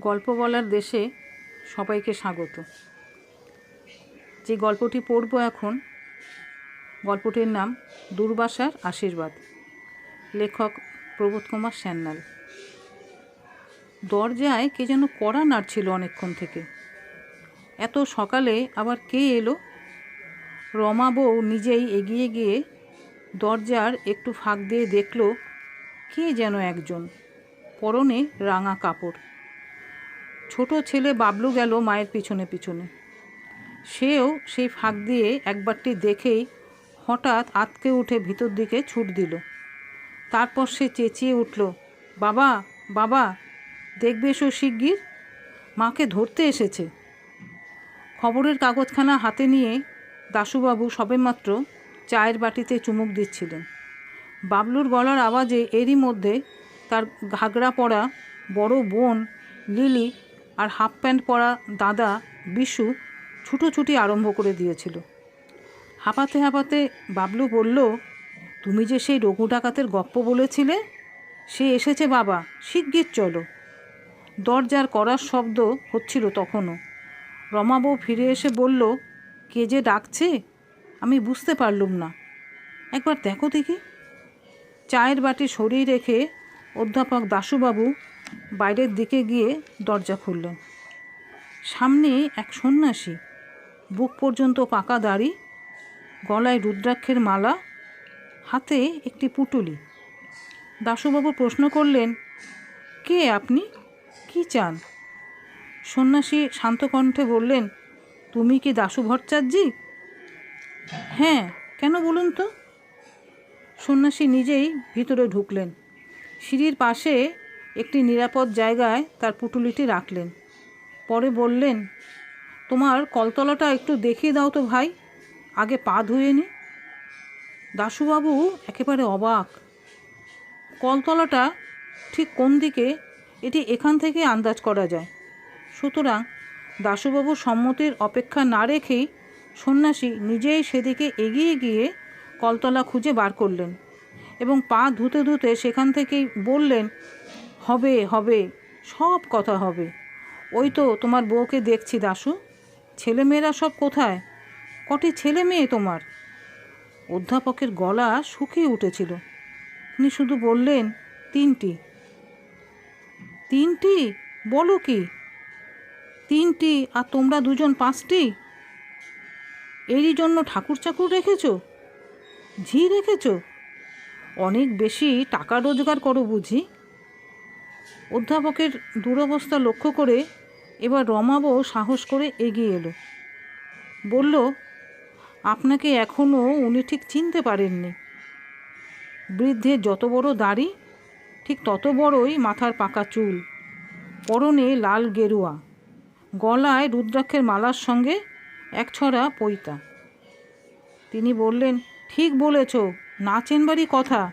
গল্প বলার দেশে সবাইকে স্বাগত। যে গল্পটি পড়ব এখন, গল্পটির নাম দুর্বাসার আশীর্বাদ। লেখক প্রবোধ কুমার সান্যাল দরজায় কে যেন কড়া নাড়ছিল অনেকক্ষণ থেকে। এত সকালে আবার কে এলো? রমা বউ নিজেই এগিয়ে গিয়ে দরজার একটু ফাঁক দিয়ে দেখল, কে যেন একজন। পরনে রাঙা কাপড়। ছোট ছেলে বাবলু গেল মায়ের পিছনে পিছনে। সেও সেই ফাঁক দিয়ে একবারটি দেখেই হঠাৎ আতকে উঠে ভিতর দিকে ছুট দিল। তারপর সে চেঁচিয়ে উঠল, বাবা বাবা, দেখবে এসো শিগগির, মাকে ধরতে এসেছে। খবরের কাগজখানা হাতে নিয়ে দাশুবাবু সবেমাত্র চায়ের বাটিতে চুমুক দিচ্ছিলেন। বাবলুর গলার আওয়াজে এরই মধ্যে তার ঘাগরা পরা বড় বোন লিলি আর হাফ প্যান্ট পরা দাদা বিশু ছুটোছুটি আরম্ভ করে দিয়েছিল। হাঁপাতে হাঁপাতে বাবলু বলল, তুমি যে সেই রঘু ডাকাতের গপ্প বলেছিলে? সে এসেছে বাবা, শিগগির চলো। দরজার করার শব্দ হচ্ছিল তখনও। রমাবউ ফিরে এসে বলল, কে যে ডাকছে? আমি বুঝতে পারলুম না। একবার দেখো দেখি। চায়ের বাটি সরিয়ে রেখে অধ্যাপক দাশুবাবু বাইরের দিকে গিয়ে দরজা খুললেন সামনে এক সন্ন্যাসী, বুক পর্যন্ত পাকা দাড়ি, গলায় রুদ্রাক্ষের মালা, হাতে একটি পুটুলি। দাশুবাবু প্রশ্ন করলেন, কে আপনি? কি চান? সন্ন্যাসী শান্ত কণ্ঠে বললেন, তুমি কি দাশু ভট্টাচার্যি? হ্যাঁ কেন বলুন তো? সন্ন্যাসী নিজেই ভিতরে ঢুকলেন। সিঁড়ির পাশে একটি নিরাপদ জায়গায় তার পুটুলিটি রাখলেন। পরে বললেন, তোমার কলতলাটা একটু দেখিয়ে দাও তো ভাই, আগে পা ধুয়ে নি। দাশুবাবু একেবারে অবাক। কলতলাটা ঠিক কোন দিকে? এটি এখান থেকে আন্দাজ করা যায়। সুতরাং দাশুবাবুর সম্মতির অপেক্ষা না রেখেই সন্ন্যাসী নিজেই সেদিকে এগিয়ে গিয়ে কলতলা খুঁজে বার করলেন এবং পা ধুতে ধুতে সেখান থেকেই বললেন হবে হবে, সব কথা হবে। ওই তো তোমার বউকে দেখছি দাশু। ছেলেমেয়েরা সব কোথায়? কটি ছেলে মেয়ে তোমার? অধ্যাপকের গলা শুকিয়ে উঠেছিল। তিনি শুধু বললেন, তিনটি। তিনটি? বলো কি? তিনটি আর তোমরা দুজন পাঁচটি? এরই জন্য ঠাকুর চাকুর রেখেছ? ঝি রেখেছ? অনেক বেশি টাকা রোজগার করো বুঝি। অধ্যাপকের দুরবস্থা লক্ষ্য করে এবার রমাবও সাহস করে এগিয়ে এলো। বলল, আপনাকে এখনও উনি ঠিক চিনতে পারেননি। বৃদ্ধের যত বড় দাড়ি, ঠিক তত বড়ই মাথার পাকা চুল, পরনে লাল গেরুয়া, গলায় রুদ্রাক্ষের মালার সঙ্গে এক ছড়া পৈতা। তিনি বললেন, ঠিক বলেছ, না বাড়ি কথা।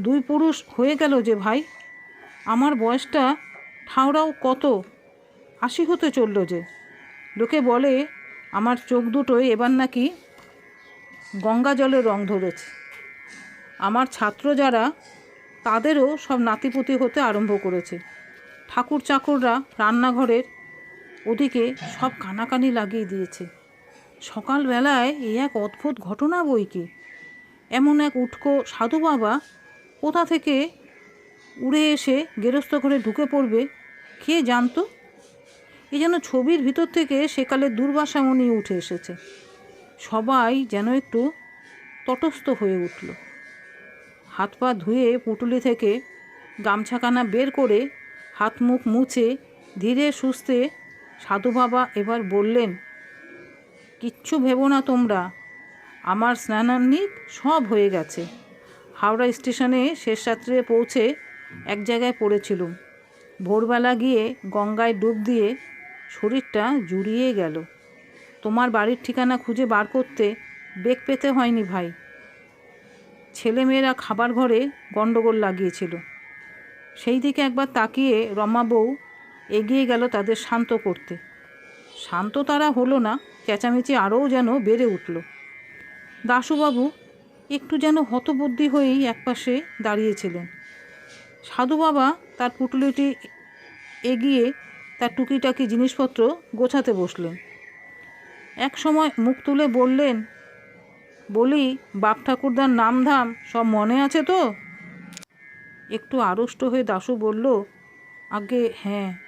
দুই পুরুষ হয়ে গেল যে ভাই। আমার বয়সটা ঠাউরাও কত? আশি হতে চলল যে। লোকে বলে, আমার চোখ দুটোই এবার নাকি গঙ্গা জলে রং ধরেছে। আমার ছাত্র যারা, তাদেরও সব নাতিপুতি হতে আরম্ভ করেছে। ঠাকুর চাকররা রান্নাঘরের ওদিকে সব কানাকানি লাগিয়ে দিয়েছে। সকালবেলায় এই এক অদ্ভুত ঘটনা বই কি এমন এক উটকো সাধু বাবা কোথা থেকে উড়ে এসে গেরস্ত ঘরে ঢুকে পড়বে, কে জানতো? এ যেন ছবির ভিতর থেকে সেকালের দুর্বাসামণি উঠে এসেছে। সবাই যেন একটু তটস্থ হয়ে উঠল। হাত পা ধুয়ে পুটুলি থেকে গামছাখানা বের করে হাত মুখ মুছে ধীরে সুস্থে সাধু বাবা এবার বললেন, কিচ্ছু ভেবো না তোমরা, আমার স্নানান্নিক সব হয়ে গেছে। হাওড়া স্টেশনে শেষ রাত্রে পৌঁছে এক জায়গায় পড়েছিলুম। ভোরবেলা গিয়ে গঙ্গায় ডুব দিয়ে শরীরটা জুড়িয়ে গেল। তোমার বাড়ির ঠিকানা খুঁজে বার করতে বেগ পেতে হয়নি ভাই। ছেলেমেয়েরা খাবার ঘরে গণ্ডগোল লাগিয়েছিল। সেই দিকে একবার তাকিয়ে রমা বউ এগিয়ে গেল তাদের শান্ত করতে। শান্ত তারা হলো না, চেঁচামেচি আরও যেন বেড়ে উঠল। দাশুবাবু একটু যেন হতবুদ্ধি হয়েই একপাশে দাঁড়িয়েছিলেন। সাধু বাবা তার পুটুলিটি এগিয়ে তার টুকিটাকি জিনিসপত্র গোছাতে বসলেন। এক সময় মুখ তুলে বললেন, বলি বাপ ঠাকুরদার নামধাম সব মনে আছে তো? একটু আড়ষ্ট হয়ে দাশু বলল, আগে হ্যাঁ।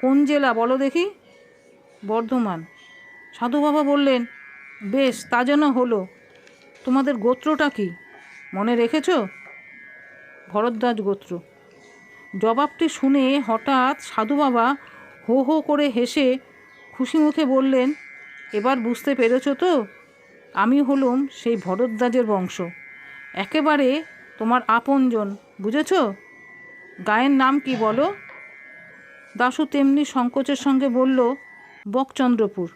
কোন জেলা বলো দেখি? বর্ধমান। সাধু বাবা বললেন, বেশ, তা যেন হলো। তোমাদের গোত্রটা কি? মনে রেখেছো? ভরদ্বাজ গোত্র। জবাবটি শুনে হঠাৎ সাধু বাবা হো হো করে হেসে খুশি মুখে বললেন, এবার বুঝতে পেরেছ তো? আমি হলুম সেই ভরদ্বাজের বংশ। একেবারে তোমার আপনজন, বুঝেছ? গায়ের নাম কি বলো? দাশু তেমনি সংকোচের সঙ্গে বলল, বকচন্দ্রপুর।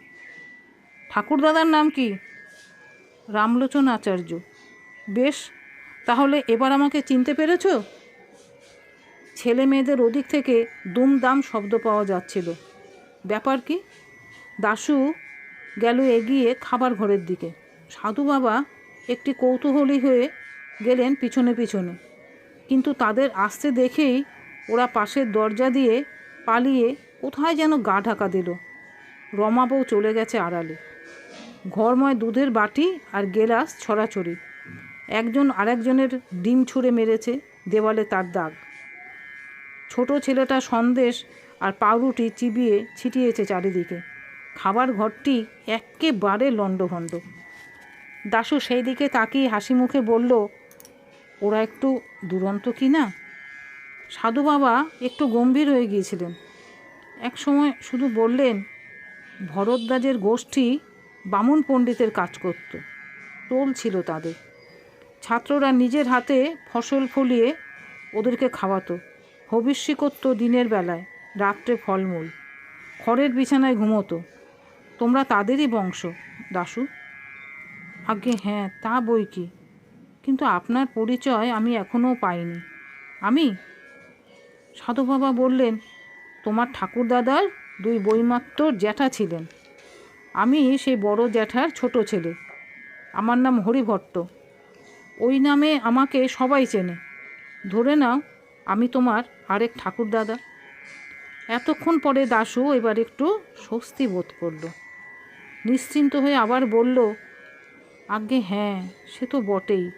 ঠাকুরদাদার নাম কি? রামলোচন আচার্য। বেশ তাহলে এবার আমাকে চিনতে পেরেছ? ছেলে মেয়েদের ওদিক থেকে দুমদাম শব্দ পাওয়া যাচ্ছিল। ব্যাপার কি? দাশু গেল এগিয়ে খাবার ঘরের দিকে। সাধু বাবা একটি কৌতূহলী হয়ে গেলেন পিছনে পিছনে। কিন্তু তাদের আসতে দেখেই ওরা পাশের দরজা দিয়ে পালিয়ে কোথায় যেন গা ঢাকা দিল। রমা বউ চলে গেছে আড়ালে। ঘরময় দুধের বাটি আর গেলাস ছড়াছড়ি। একজন আরেকজনের ডিম ছুঁড়ে মেরেছে দেওয়ালে তার দাগ। ছোট ছেলেটা সন্দেশ আর পাউরুটি চিবিয়ে ছিটিয়েছে চারিদিকে। খাবার ঘরটি একেবারে লণ্ডভণ্ড। দাশু সেই দিকে তাকিয়ে হাসি মুখে বলল, ওরা একটু দুরন্ত কি না? সাধু বাবা একটু গম্ভীর হয়ে গিয়েছিলেন। এক সময় শুধু বললেন, ভরদ্বাজের গোষ্ঠী বামুন পণ্ডিতের কাজ করত। টোল ছিল তাদের। ছাত্ররা নিজের হাতে ফসল ফলিয়ে ওদেরকে খাওয়াতো। ভবিষ্যৎ করতো দিনের বেলায়, রাত্রে ফলমূল। খড়ের বিছানায় ঘুমোতো। তোমরা তাদেরই বংশ, দাশু। আগে হ্যাঁ তা বই কি? কিন্তু আপনার পরিচয় আমি এখনও পাইনি। আমি? সাধু বাবা বললেন, তোমার ঠাকুরদাদার দুই বইমাত্র জ্যাঠা ছিলেন। আমি সেই বড় জ্যাঠার ছোট ছেলে। আমার নাম হরিভট্ট। ওই নামে আমাকে সবাই চেনে। ধরে নাও, আমি তোমার আরেক ঠাকুরদাদা। এতক্ষণ পরে দাশু এবার একটু স্বস্তি বোধ করল। নিশ্চিন্ত হয়ে আবার বলল আগে হ্যাঁ সে তো বটেই।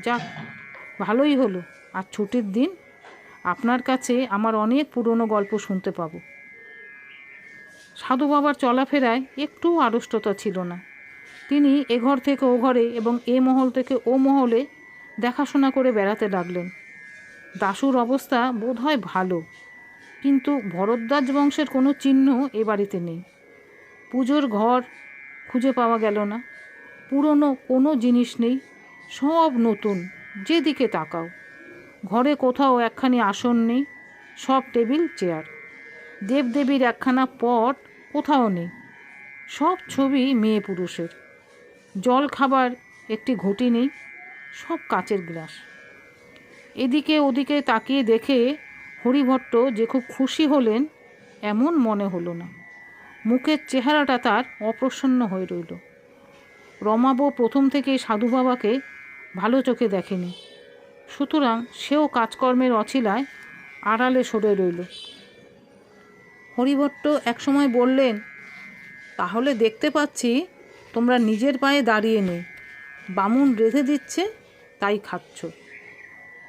যাক, ভালোই হলো। আর ছুটির দিন আপনার কাছে আমার অনেক পুরনো গল্প শুনতে পাবো। সাধু বাবার চলাফেরায় একটু আড়ষ্টতা ছিল না। তিনি এ ঘর থেকে ও ঘরে এবং এ মহল থেকে ও মহলে দেখাশোনা করে বেড়াতে লাগলেন। দাশুর অবস্থা বোধহয় ভালো, কিন্তু ভরদ্বাজ বংশের কোনো চিহ্ন এ বাড়িতে নেই। পুজোর ঘর খুঁজে পাওয়া গেল না, পুরনো কোনো জিনিস নেই, সব নতুন, যেদিকে তাকাও। ঘরে কোথাও একখানি আসন নেই, সব টেবিল, চেয়ার। দেবদেবীর একখানা পট কোথাও নেই, সব ছবি মেয়ে পুরুষের। জল খাবার একটি ঘটি নেই, সব কাচের গ্লাস এদিকে ওদিকে তাকিয়ে দেখে হরিভট্ট যে খুব খুশি হলেন, এমন মনে হলো না। মুখের চেহারাটা তার অপ্রসন্ন হয়ে রইল। রমাবো প্রথম থেকেই সাধু বাবাকে ভালো চোখে দেখেনি। সুতরাং সেও কাজকর্মের অছিলায় আড়ালে সরে রইল। হরিভট্ট একসময় বললেন, তাহলে দেখতে পাচ্ছি তোমরা নিজের পায়ে দাঁড়িয়ে নেই বামুন রেঁধে দিচ্ছে, তাই খাচ্ছ।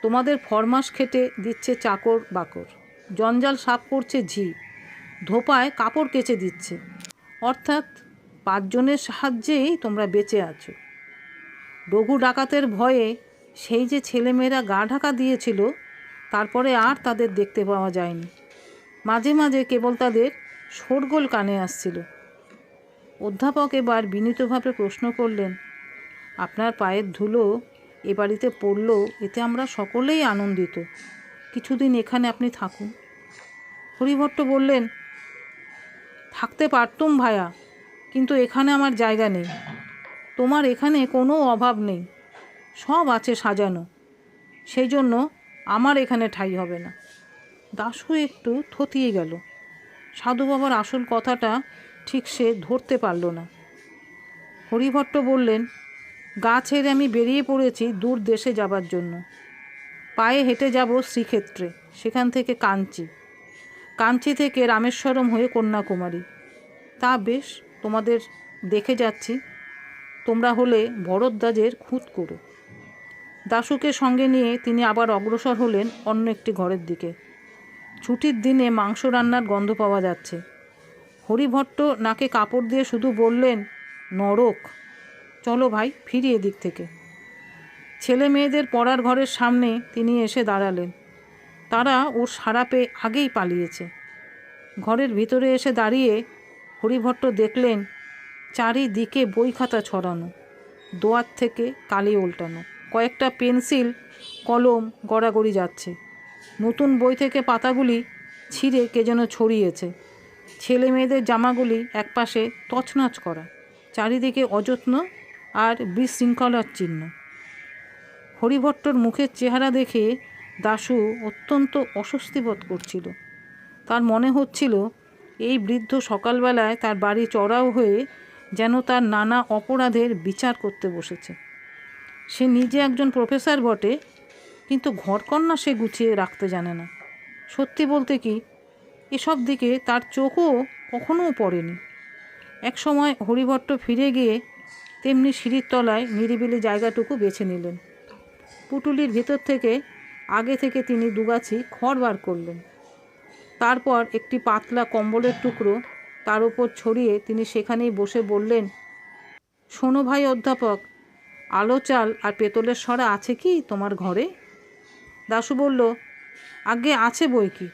তোমাদের ফরমাস খেটে দিচ্ছে চাকর বাকর। জঞ্জাল সাফ করছে ঝি। ধোপায় কাপড় কেচে দিচ্ছে। অর্থাৎ পাঁচজনের সাহায্যেই তোমরা বেঁচে আছো। রঘু ডাকাতের ভয়ে সেই যে ছেলেমেয়েরা গা ঢাকা দিয়েছিল, তারপরে আর তাদের দেখতে পাওয়া যায়নি। মাঝে মাঝে কেবল তাদের শোরগোল কানে আসছিল। অধ্যাপক এবার বিনীতভাবে প্রশ্ন করলেন, আপনার পায়ের ধুলো এ বাড়িতে পড়ল, এতে আমরা সকলেই আনন্দিত। কিছুদিন এখানে আপনি থাকুন। হরিভট্ট বললেন, থাকতে পারতুম ভায়া, কিন্তু এখানে আমার জায়গা নেই। তোমার এখানে কোনো অভাব নেই। সব আছে সাজানো। সেই জন্য আমার এখানে ঠাই হবে না। দাসু একটু থতিয়ে গেল। সাধু বাবার আসল কথাটা ঠিক সে ধরতে পারল না। হরিভট্ট বললেন গা ছেড়ে আমি বেরিয়ে পড়েছি দূর দেশে যাবার জন্য। পায়ে হেঁটে যাব শ্রীক্ষেত্রে, সেখান থেকে কাঞ্চি। কাঞ্চি থেকে রামেশ্বরম হয়ে কন্যাকুমারী। তা বেশ, তোমাদের দেখে যাচ্ছি। তোমরা হলে ভরদ্বাজের খুঁত করো। দাশুকে সঙ্গে নিয়ে তিনি আবার অগ্রসর হলেন অন্য একটি ঘরের দিকে। ছুটির দিনে মাংস রান্নার গন্ধ পাওয়া যাচ্ছে। হরিভট্ট নাকে কাপড় দিয়ে শুধু বললেন, নরক, চলো ভাই, ফিরি এদিক থেকে। ছেলে মেয়েদের পড়ার ঘরের সামনে তিনি এসে দাঁড়ালেন। তারা ওর সারা পেয়ে আগেই পালিয়েছে। ঘরের ভিতরে এসে দাঁড়িয়ে হরিভট্ট দেখলেন, চারিদিকে বই খাতা ছড়ানো, দোয়ার থেকে কালি উল্টানো, কয়েকটা পেন্সিল, কলম গড়াগড়ি যাচ্ছে। নতুন বই থেকে পাতাগুলি ছিঁড়ে কে যেন ছড়িয়েছে। ছেলে মেয়েদের জামাগুলি একপাশে তছনছ করা, চারিদিকে অযত্ন আর বিশৃঙ্খলার চিহ্ন। হরিভট্টর মুখের চেহারা দেখে দাশু অত্যন্ত অস্বস্তি বোধ করছিল। তার মনে হচ্ছিল, এই বৃদ্ধ সকালবেলায় তার বাড়ি চড়াও হয়ে যেন তার নানা অপরাধের বিচার করতে বসেছে। সে নিজে একজন প্রফেসর বটে, কিন্তু ঘরকন্যা সে গুছিয়ে রাখতে জানে না। সত্যি বলতে কি এসব দিকে তার চোখও কখনোও পড়েনি। এক সময় হরিভট্ট ফিরে গিয়ে তেমনি সিঁড়ির তলায় নিরিবিলি জায়গাটুকু বেছে নিলেন। পুটুলির ভেতর থেকে আগে থেকে তিনি দুগাছি খড় বার করলেন। তারপর একটি পাতলা কম্বলের টুকরো তার উপর ছড়িয়ে তিনি সেখানেই বসে বললেন, শোনো ভাই অধ্যাপক, আলো চাল আর পেতলের সরা আছে কি তোমার ঘরে? দাশু বলল, আগে আছে বই কি?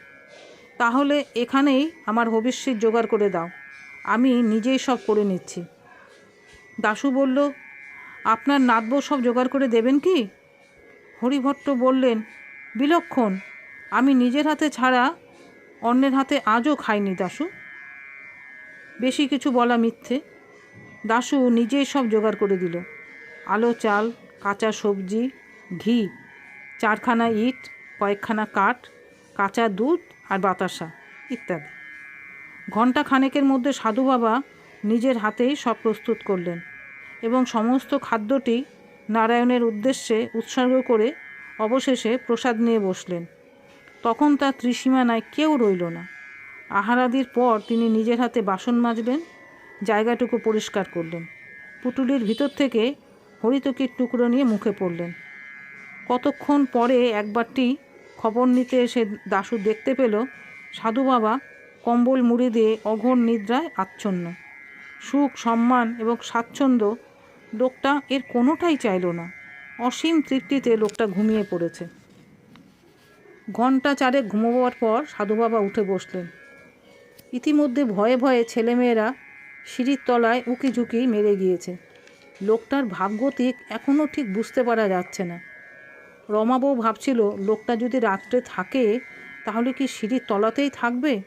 তাহলে এখানেই আমার ভবিষ্যৎ জোগাড় করে দাও। আমি নিজেই সব করে নিচ্ছি। দাশু বলল, আপনার নাতবউ সব জোগাড় করে দেবেন কি? হরিভট্ট বললেন, বিলক্ষণ, আমি নিজের হাতে ছাড়া অন্যের হাতে আজও খাইনি দাশু। বেশি কিছু বলা মিথ্যে। দাশু নিজেই সব জোগাড় করে দিল। আলো, চাল, কাঁচা সবজি, ঘি, চারখানা ইট, কয়েকখানা কাঠ, কাঁচা দুধ আর বাতাসা, ইত্যাদি। ঘণ্টা খানেকের মধ্যে সাধু বাবা নিজের হাতেই সব প্রস্তুত করলেন এবং সমস্ত খাদ্যটি নারায়ণের উদ্দেশ্যে উৎসর্গ করে অবশেষে প্রসাদ নিয়ে বসলেন। তখন তার ত্রিসীমানায় কেউ রইল না। আহারাদির পর তিনি নিজের হাতে বাসন মাজলেন, জায়গাটুকু পরিষ্কার করলেন। পুটুলির ভিতর থেকে হরিতকির টুকরো নিয়ে মুখে পড়লেন। কতক্ষণ পরে একবারটি খবর নিতে এসে দাশু দেখতে পেল সাধু বাবা কম্বল মুড়ি দিয়ে অঘোর নিদ্রায় আচ্ছন্ন। সুখ, সম্মান এবং স্বাচ্ছন্দ্য লোকটা এর কোনোটাই চাইল না। অসীম তৃপ্তিতে লোকটা ঘুমিয়ে পড়েছে। ঘণ্টা চারে ঘুমোবার পর সাধু বাবা উঠে বসলেন। ইতিমধ্যে ভয়ে ভয়ে ছেলেমেয়েরা সিঁড়ির তলায় উকি ঝুঁকি মেরে গিয়েছে। লোকটার ভাগ্যতিক এখনও ঠিক বুঝতে পারা যাচ্ছে না। রমাবউ ভাবছিল, লোকটা যদি রাত্রে থাকে, তাহলে কি সিঁড়ির তলাতেই থাকবে?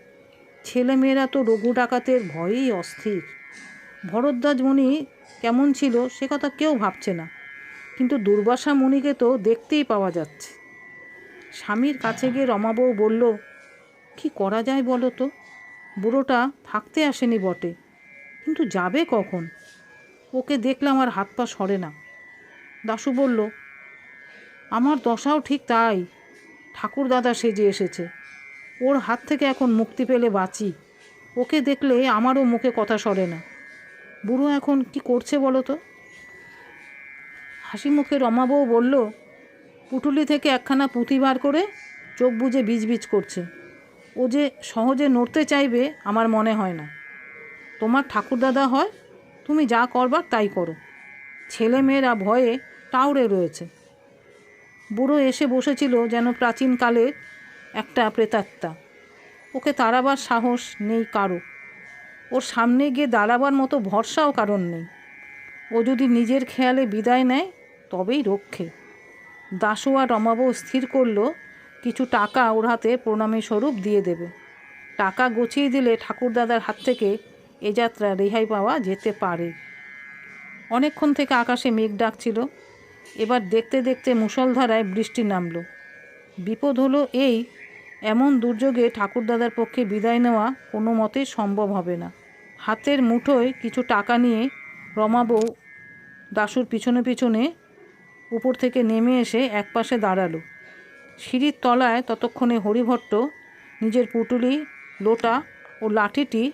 ছেলেমেয়েরা তো রঘু ডাকাতের ভয়েই অস্থির। ভরদ্বাজ মুনি কেমন ছিল সে কথা কেউ ভাবছে না। কিন্তু দুর্বাসা মুনিকে তো দেখতেই পাওয়া যাচ্ছে। স্বামীর কাছে গিয়ে রমাবউ বলল, কি করা যায় বলো তো? বুড়োটা থাকতে আসেনি বটে। কিন্তু যাবে কখন? ওকে দেখলে আমার হাত পা সরে না। দাশু বলল আমার দশাও ঠিক তাই। ঠাকুর দাদা সেজে এসেছে। ওর হাত থেকে এখন মুক্তি পেলে বাঁচি। ওকে দেখলে আমারও মুখে কথা সরে না। বুড়ো এখন কি করছে বলো তো? হাসি মুখে রমাবউ বলল, পুটুলি থেকে একখানা পুঁথি বার করে চোখ বুজে বিজবিজ করছে। ও যে সহজে নড়তে চাইবে আমার মনে হয় না। তোমার ঠাকুরদাদা হয়, তুমি যা করবার তাই করো। ছেলে মেয়েরা ভয়ে টাউরে রয়েছে। বুড়ো এসে বসেছিল যেন প্রাচীনকালের একটা প্রেতাত্মা। ওকে তাড়াবার সাহস নেই কারও। ওর সামনে গিয়ে দাঁড়াবার মতো ভরসাও কারণ নেই। ও যদি নিজের খেয়ালে বিদায় নেয়, তবেই রক্ষে। দাসু আর রমাবু স্থির করল, কিছু টাকা ওর হাতে প্রণামী স্বরূপ দিয়ে দেবে। টাকা গছিয়ে দিলে ঠাকুরদাদার হাত থেকে এ যাত্রা রেহাই পাওয়া যেতে পারে। অনেকক্ষণ থেকে আকাশে মেঘ ডাকছিল। এবার দেখতে দেখতে মুষলধারায় বৃষ্টি নামলো। বিপদ হলো এই, এমন দুর্যোগে ঠাকুরদাদার পক্ষে বিদায় নেওয়া কোনো মতেই সম্ভব হবে না। হাতের মুঠোয় কিছু টাকা নিয়ে রমাবউ দাশুর পিছনে পিছনে উপর থেকে নেমে এসে একপাশে দাঁড়াল। সিঁড়ির তলায় ততক্ষণে হরিভট্ট নিজের পুটুলি, লোটা ও লাঠিটি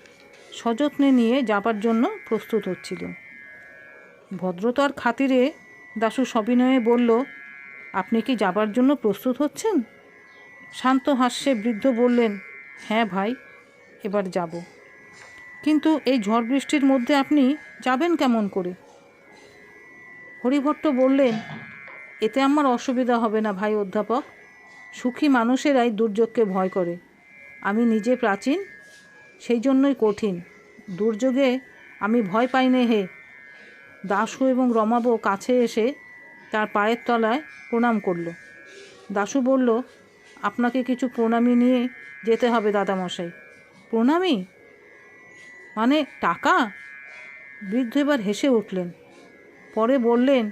সযত্নে নিয়ে যাবার জন্য প্রস্তুত হচ্ছিল। ভদ্রতার খাতিরে দাশু সবিনয়ে বলল, আপনি কি যাবার জন্য প্রস্তুত হচ্ছেন? শান্ত হাস্যে বৃদ্ধ বললেন হ্যাঁ ভাই, এবার যাব। কিন্তু এই ঝড় বৃষ্টির মধ্যে আপনি যাবেন কেমন করে? হরিভট্ট বললেন, এতে আমার অসুবিধা হবে না ভাই অধ্যাপক। সুখী মানুষেরাই দুর্যোগকে ভয় করে। আমি নিজে প্রাচীন, সেই জন্যই কঠিন। দুর্যোগে আমি ভয় পাই নে হে। দাশু এবং রমাবো কাছে এসে তার পায়ের তলায় প্রণাম করল। দাশু বলল, আপনাকে কিছু প্রণামী নিয়ে যেতে হবে দাদামশাই। প্রণামী? মানে টাকা? বৃদ্ধ এবার হেসে উঠলেন। পরে বললেন,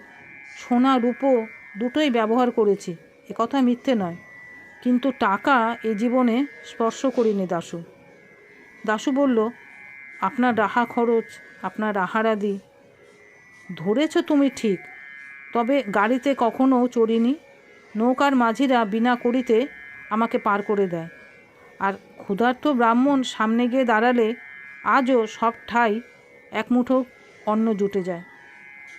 সোনা, রূপো দুটোই ব্যবহার করেছি একথা মিথ্যে নয়। কিন্তু টাকা এ জীবনে স্পর্শ করিনি দাশু। দাশু বলল, আপনার রাহা খরচ, আপনার আহারাদি ধরেছ তুমি ঠিক, তবে গাড়িতে কখনো চড়িনি। নৌকার মাঝিরা বিনা করিতে আমাকে পার করে দেয়। আর ক্ষুধার্ত ব্রাহ্মণ সামনে গিয়ে দাঁড়ালে আজও সব ঠাই এক মুঠো অন্ন জুটে যায়।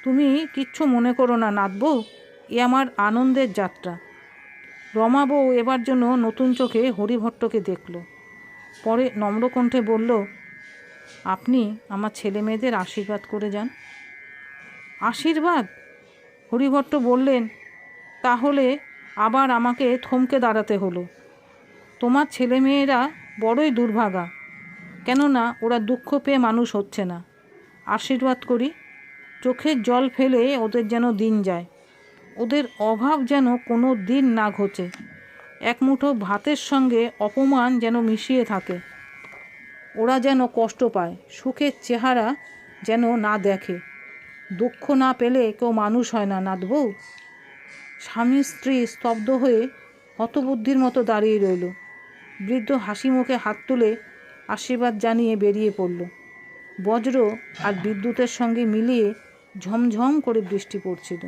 তুমি কিচ্ছু মনে করো না নাতবো এ আমার আনন্দের যাত্রা। রমাবউ এবার জন্য নতুন চোখে হরিভট্টকে দেখল। পরে নম্রকণ্ঠে বলল, আপনি আমার ছেলে মেয়েদের আশীর্বাদ করে যান। আশীর্বাদ? হরিভট্ট বললেন, তাহলে আবার আমাকে থমকে দাঁড়াতে হলো। তোমার ছেলে মেয়েরা বড়ই দুর্ভাগা, কেননা ওরা দুঃখ পেয়ে মানুষ হচ্ছে না। আশীর্বাদ করি, চোখের জল ফেলে ওদের যেন দিন যায়। ওদের অভাব যেন কোনো দিন না ঘোচে। এক মুঠো ভাতের সঙ্গে অপমান যেন মিশিয়ে থাকে। ওরা যেন কষ্ট পায়, সুখের চেহারা যেন না দেখে। দুঃখ না পেলে কেউ মানুষ হয় না নাদবৌ স্বামী স্ত্রী স্তব্ধ হয়ে হতবুদ্ধির মতো দাঁড়িয়ে রইল। বৃদ্ধ হাসি মুখে হাত তুলে আশীর্বাদ জানিয়ে বেরিয়ে পড়ল। বজ্র আর বিদ্যুতের সঙ্গে মিলিয়ে ঝমঝম করে বৃষ্টি পড়ছিল।